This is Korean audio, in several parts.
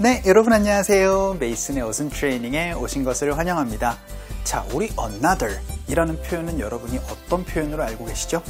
네, 여러분 안녕하세요. 메이슨의 어순 트레이닝에 오신 것을 환영합니다. 자, 우리 another 이라는 표현은 여러분이 어떤 표현으로 알고 계시죠?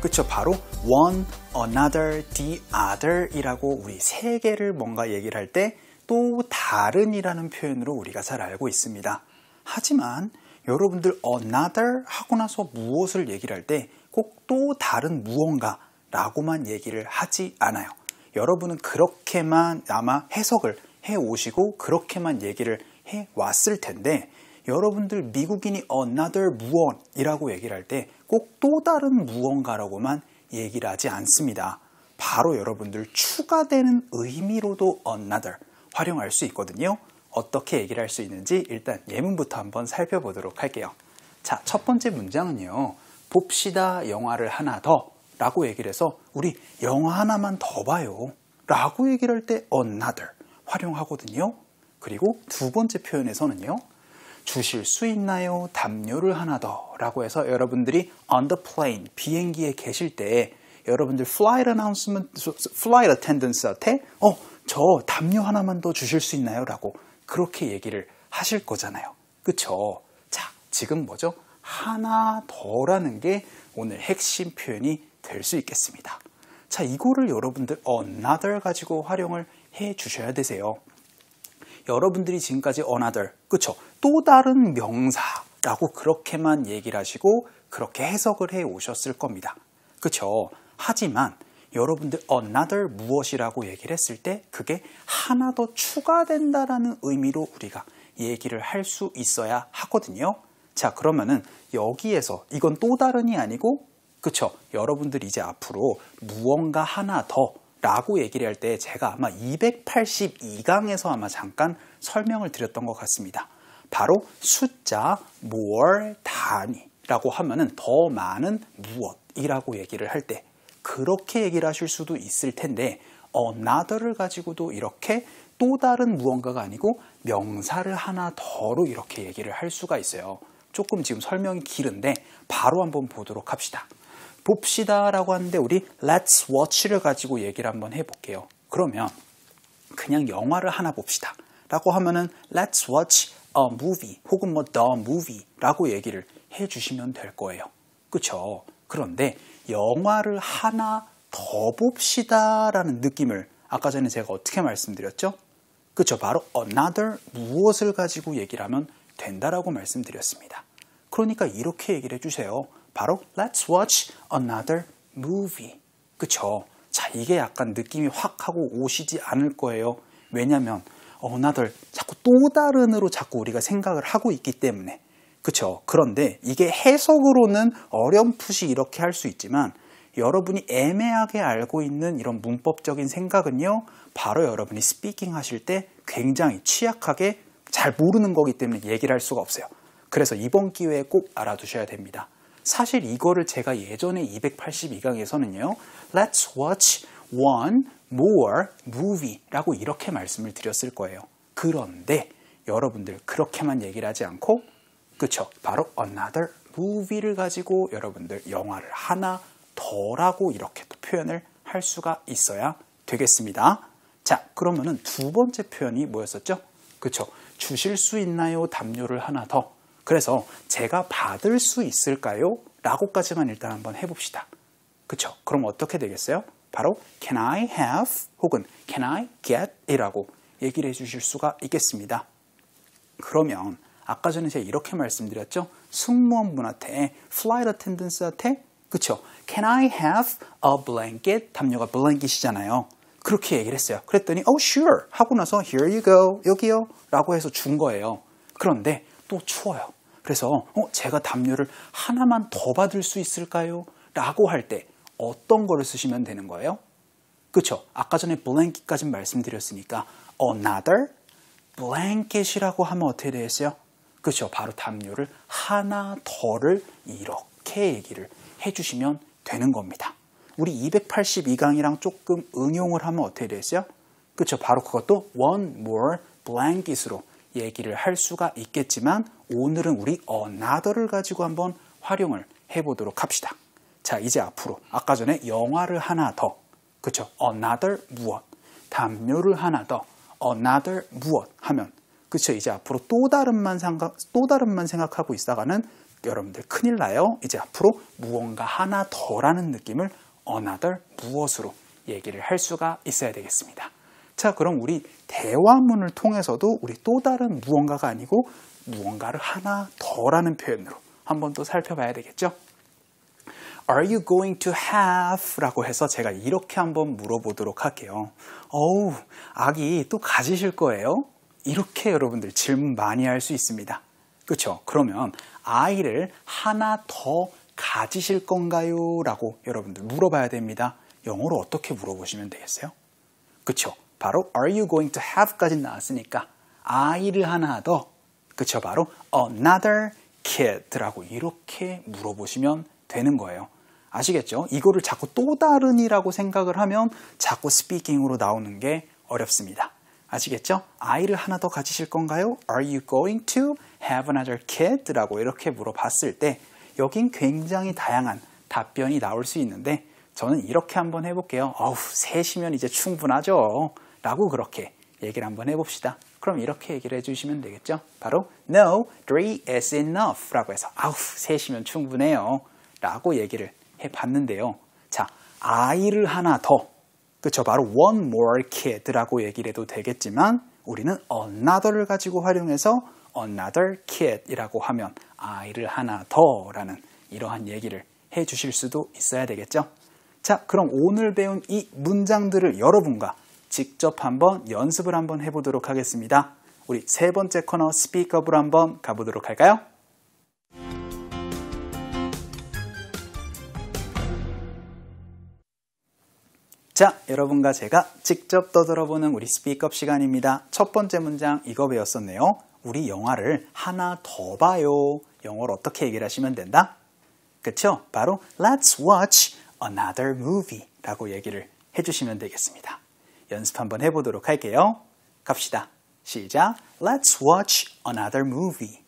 그쵸, 바로 one, another, the other 이라고 우리 세 개를 뭔가 얘기를 할 때 또 다른 이라는 표현으로 우리가 잘 알고 있습니다. 하지만 여러분들 another 하고 나서 무엇을 얘기를 할 때 꼭 또 다른 무언가 라고만 얘기를 하지 않아요. 여러분은 그렇게만 아마 해석을 해 오시고 그렇게만 얘기를 해 왔을 텐데 여러분들 미국인이 another 무언이라고 얘기를 할 때 꼭 또 다른 무언가라고만 얘기를 하지 않습니다. 바로 여러분들 추가되는 의미로도 another 활용할 수 있거든요. 어떻게 얘기를 할 수 있는지 일단 예문부터 한번 살펴보도록 할게요. 자, 첫 번째 문장은요. 봅시다 영화를 하나 더 라고 얘기를 해서 우리 영화 하나만 더 봐요 라고 얘기를 할 때 another 활용하거든요. 그리고 두 번째 표현에서는요. 주실 수 있나요? 담요를 하나 더 라고 해서 여러분들이 on the plane 비행기에 계실 때 여러분들 flight announcement, flight attendance한테 어, 저 담요 하나만 더 주실 수 있나요? 라고 그렇게 얘기를 하실 거잖아요. 그쵸? 자, 지금 뭐죠? 하나 더라는 게 오늘 핵심 표현이 될 수 있겠습니다. 자, 이거를 여러분들 another 가지고 활용을 해 주셔야 되세요. 여러분들이 지금까지 another, 그쵸? 또 다른 명사라고 그렇게만 얘기를 하시고 그렇게 해석을 해 오셨을 겁니다. 그쵸? 하지만 여러분들 another 무엇이라고 얘기를 했을 때 그게 하나 더 추가된다라는 의미로 우리가 얘기를 할 수 있어야 하거든요. 자, 그러면은 여기에서 이건 또 다른이 아니고 그쵸? 여러분들 이제 앞으로 무언가 하나 더 라고 얘기를 할 때 제가 아마 282강에서 아마 잠깐 설명을 드렸던 것 같습니다. 바로 숫자 more 단위라고 하면은 더 많은 무엇이라고 얘기를 할 때 그렇게 얘기를 하실 수도 있을 텐데 another를 가지고도 이렇게 또 다른 무언가가 아니고 명사를 하나 더로 이렇게 얘기를 할 수가 있어요. 조금 지금 설명이 길은데 바로 한번 보도록 합시다. 봅시다 라고 하는데 우리 let's watch를 가지고 얘기를 한번 해볼게요. 그러면 그냥 영화를 하나 봅시다 라고 하면은 let's watch a movie 혹은 뭐 the movie 라고 얘기를 해주시면 될 거예요. 그쵸? 그런데 영화를 하나 더 봅시다 라는 느낌을 아까 전에 제가 어떻게 말씀드렸죠? 그쵸? 바로 another 무엇을 가지고 얘기를 하면 된다라고 말씀드렸습니다. 그러니까 이렇게 얘기를 해주세요. 바로 Let's watch another movie. 그쵸? 자, 이게 약간 느낌이 확 하고 오시지 않을 거예요. 왜냐면 another 자꾸 또 다른으로 자꾸 우리가 생각을 하고 있기 때문에. 그쵸? 그런데 이게 해석으로는 어렴풋이 이렇게 할 수 있지만 여러분이 애매하게 알고 있는 이런 문법적인 생각은요. 바로 여러분이 스피킹 하실 때 굉장히 취약하게 잘 모르는 거기 때문에 얘기를 할 수가 없어요. 그래서 이번 기회에 꼭 알아두셔야 됩니다. 사실 이거를 제가 예전에 282강에서는요. Let's watch one more movie라고 이렇게 말씀을 드렸을 거예요. 그런데 여러분들 그렇게만 얘기를 하지 않고 그쵸? 바로 another movie를 가지고 여러분들 영화를 하나 더라고 이렇게 또 표현을 할 수가 있어야 되겠습니다. 자, 그러면은 두 번째 표현이 뭐였었죠? 그쵸? 주실 수 있나요? 담요를 하나 더. 그래서 제가 받을 수 있을까요? 라고까지만 일단 한번 해봅시다. 그쵸? 그럼 어떻게 되겠어요? 바로 can I have 혹은 can I get 이라고 얘기를 해주실 수가 있겠습니다. 그러면 아까 전에 제가 이렇게 말씀드렸죠? 승무원분한테, flight attendance한테 그쵸? Can I have a blanket? 담요가 blanket이잖아요. 그렇게 얘기를 했어요. 그랬더니 oh sure 하고 나서 here you go 여기요 라고 해서 준 거예요. 그런데 또 추워요. 그래서 어, 제가 담요를 하나만 더 받을 수 있을까요? 라고 할 때 어떤 거를 쓰시면 되는 거예요? 그쵸? 아까 전에 blanket까지 말씀드렸으니까 another blanket이라고 하면 어떻게 되겠어요? 그쵸? 바로 담요를 하나 더를 이렇게 얘기를 해주시면 되는 겁니다. 우리 282강이랑 조금 응용을 하면 어떻게 되겠어요? 그쵸? 바로 그것도 one more blanket으로 얘기를 할 수가 있겠지만 오늘은 우리 another를 가지고 한번 활용을 해보도록 합시다. 자, 이제 앞으로 아까 전에 영화를 하나 더, 그쵸? another 무엇, 담요를 하나 더, another 무엇 하면 그쵸 이제 앞으로 또 다른만 생각 또 다른만 생각하고 있다가는 여러분들 큰일 나요. 이제 앞으로 무언가 하나 더라는 느낌을 another 무엇으로 얘기를 할 수가 있어야 되겠습니다. 자, 그럼 우리 대화문을 통해서도 우리 또 다른 무언가가 아니고 무언가를 하나 더라는 표현으로 한번 또 살펴봐야 되겠죠? Are you going to have? 라고 해서 제가 이렇게 한번 물어보도록 할게요. 어우, 아기 또 가지실 거예요? 이렇게 여러분들 질문 많이 할 수 있습니다. 그렇죠? 그러면 아이를 하나 더 가지실 건가요? 라고 여러분들 물어봐야 됩니다. 영어로 어떻게 물어보시면 되겠어요? 그렇죠? 바로 are you going to have까지 나왔으니까 아이를 하나 더 그쵸 바로 another kid라고 이렇게 물어보시면 되는 거예요. 아시겠죠? 이거를 자꾸 또 다른이라고 생각을 하면 자꾸 스피킹으로 나오는 게 어렵습니다. 아시겠죠? 아이를 하나 더 가지실 건가요? Are you going to have another kid? 라고 이렇게 물어봤을 때 여긴 굉장히 다양한 답변이 나올 수 있는데 저는 이렇게 한번 해볼게요. 어우, 셋이면 이제 충분하죠. 라고 그렇게 얘기를 한번 해봅시다. 그럼 이렇게 얘기를 해주시면 되겠죠. 바로 No, three is enough 라고 해서 아우, 셋이면 충분해요. 라고 얘기를 해봤는데요. 자, 아이를 하나 더 그쵸 바로 one more kid라고 얘기를 해도 되겠지만 우리는 another를 가지고 활용해서 another kid이라고 하면 아이를 하나 더라는 이러한 얘기를 해 주실 수도 있어야 되겠죠. 자, 그럼 오늘 배운 이 문장들을 여러분과 직접 한번 연습을 한번 해보도록 하겠습니다. 우리 세 번째 코너 스피커브로 한번 가보도록 할까요? 자, 여러분과 제가 직접 떠들어보는 우리 스피크업 시간입니다. 첫 번째 문장 이거 배웠었네요. 우리 영화를 하나 더 봐요. 영어로 어떻게 얘기를 하시면 된다? 그쵸? 바로 Let's watch another movie 라고 얘기를 해주시면 되겠습니다. 연습 한번 해보도록 할게요. 갑시다. 시작. Let's watch another movie.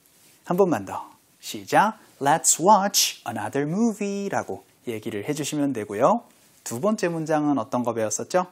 한 번만 더. 시작. Let's watch another movie 라고 얘기를 해주시면 되고요. 두 번째 문장은 어떤 거 배웠었죠?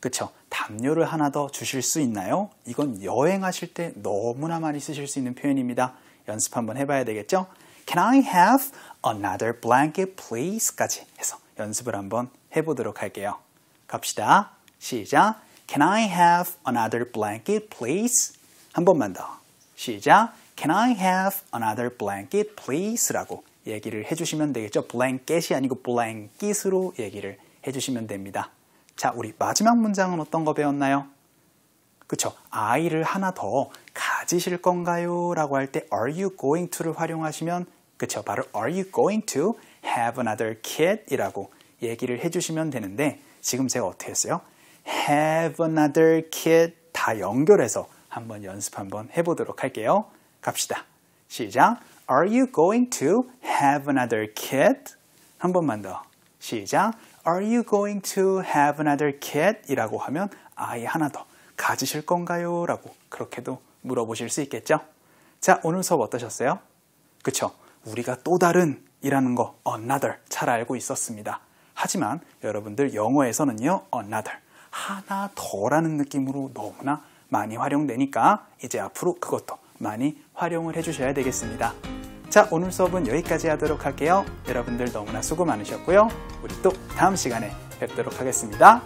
그쵸. 담요를 하나 더 주실 수 있나요? 이건 여행하실 때 너무나 많이 쓰실 수 있는 표현입니다. 연습 한번 해봐야 되겠죠? Can I have another blanket please? 까지 해서 연습을 한번 해보도록 할게요. 갑시다. 시작. Can I have another blanket please? 한 번만 더. 시작. Can I have another blanket please? 라고 얘기를 해주시면 되겠죠. blanket이 아니고 blanket으로 얘기를 해주시면 됩니다. 자, 우리 마지막 문장은 어떤 거 배웠나요? 그쵸. 아이를 하나 더 가지실 건가요? 라고 할 때 are you going to를 활용하시면 그쵸. 바로 are you going to have another kid? 이라고 얘기를 해주시면 되는데 지금 제가 어떻게 했어요? Have another kid 다 연결해서 한번 연습 한번 해보도록 할게요. 갑시다. 시작. Are you going to have another kid? 한 번만 더. 시작. Are you going to have another kid? 이라고 하면 아이 하나 더 가지실 건가요? 라고 그렇게도 물어보실 수 있겠죠? 자, 오늘 수업 어떠셨어요? 그쵸? 우리가 또 다른 이라는 거 another 잘 알고 있었습니다. 하지만 여러분들 영어에서는요 another 하나 더라는 느낌으로 너무나 많이 활용되니까 이제 앞으로 그것도 많이 활용을 해주셔야 되겠습니다. 자, 오늘 수업은 여기까지 하도록 할게요. 여러분들 너무나 수고 많으셨고요. 우리 또 다음 시간에 뵙도록 하겠습니다.